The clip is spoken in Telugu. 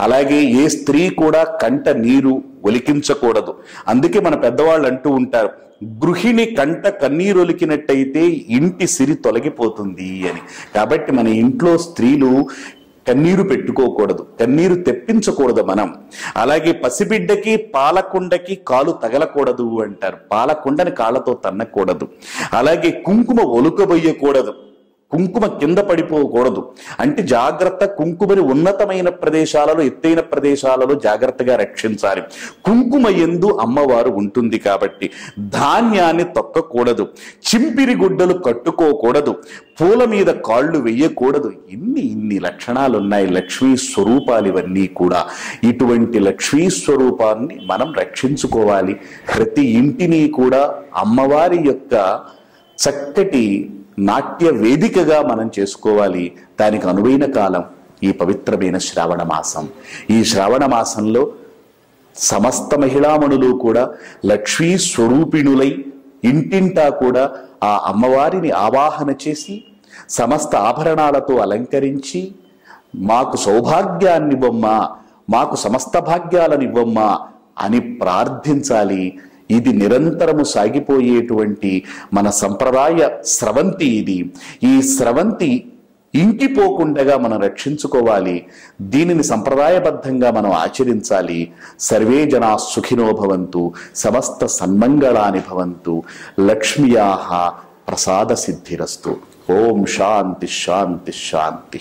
అలాగే ఏ స్త్రీ కూడా కంట నీరు ఒలికించకూడదు. అందుకే మన పెద్దవాళ్ళు అంటూ ఉంటారు గృహిణి కంట కన్నీరు ఒలికినట్టయితే ఇంటి సిరి తొలగిపోతుంది అని. కాబట్టి మన ఇంట్లో స్త్రీలు కన్నీరు పెట్టుకోకూడదు కన్నీరు తెప్పించకూడదు మనం. అలాగే పసిబిడ్డకి పాలకుండకి కాలు తగలకూడదు అంటారు పాలకుండని కాళ్ళతో తన్నకూడదు. అలాగే కుంకుమ ఒలుకబోయకూడదు కుంకుమ కింద పడిపోకూడదు. అంటే జాగ్రత్త కుంకుమని ఉన్నతమైన ప్రదేశాలలో ఎత్తైన ప్రదేశాలలో జాగ్రత్తగా రక్షించాలి. కుంకుమ ఎందు అమ్మవారు ఉంటుంది కాబట్టి ధాన్యాన్ని తొక్కకూడదు. చింపిరి గుడ్డలు కట్టుకోకూడదు. పూల మీద కాళ్ళు వెయ్యకూడదు ఇన్ని ఇన్ని లక్షణాలు ఉన్నాయి లక్ష్మీ స్వరూపాలు ఇవన్నీ కూడా. ఇటువంటి లక్ష్మీ స్వరూపాన్ని మనం రక్షించుకోవాలి. ప్రతి ఇంటిని కూడా అమ్మవారి యొక్క చక్కటి నాట్య వేదికగా మనం చేసుకోవాలి. దానికి అనువైన కాలం ఈ పవిత్రమైన శ్రావణ మాసం. ఈ శ్రావణ మాసంలో సమస్త మహిళామణులు కూడా లక్ష్మీ స్వరూపిణులై ఇంటింటా కూడా ఆ అమ్మవారిని ఆవాహన చేసి సమస్త ఆభరణాలతో అలంకరించి మాకు సౌభాగ్యాన్నివ్వమ్మా మాకు సమస్త భాగ్యాలనివ్వమ్మా అని ప్రార్థించాలి. ఇది నిరంతరము సాగిపోయేటువంటి మన సంప్రదాయ స్రవంతి ఇది. ఈ స్రవంతి ఇంకిపోకుండగా మనం రక్షించుకోవాలి. దీనిని సంప్రదాయబద్ధంగా మనం ఆచరించాలి. సర్వే జనా సుఖినో భవంతు సమస్త సన్మంగళాని భవంతు లక్ష్మ్యాహ ప్రసాద సిద్ధిరస్తు ఓం శాంతి శాంతి శాంతి.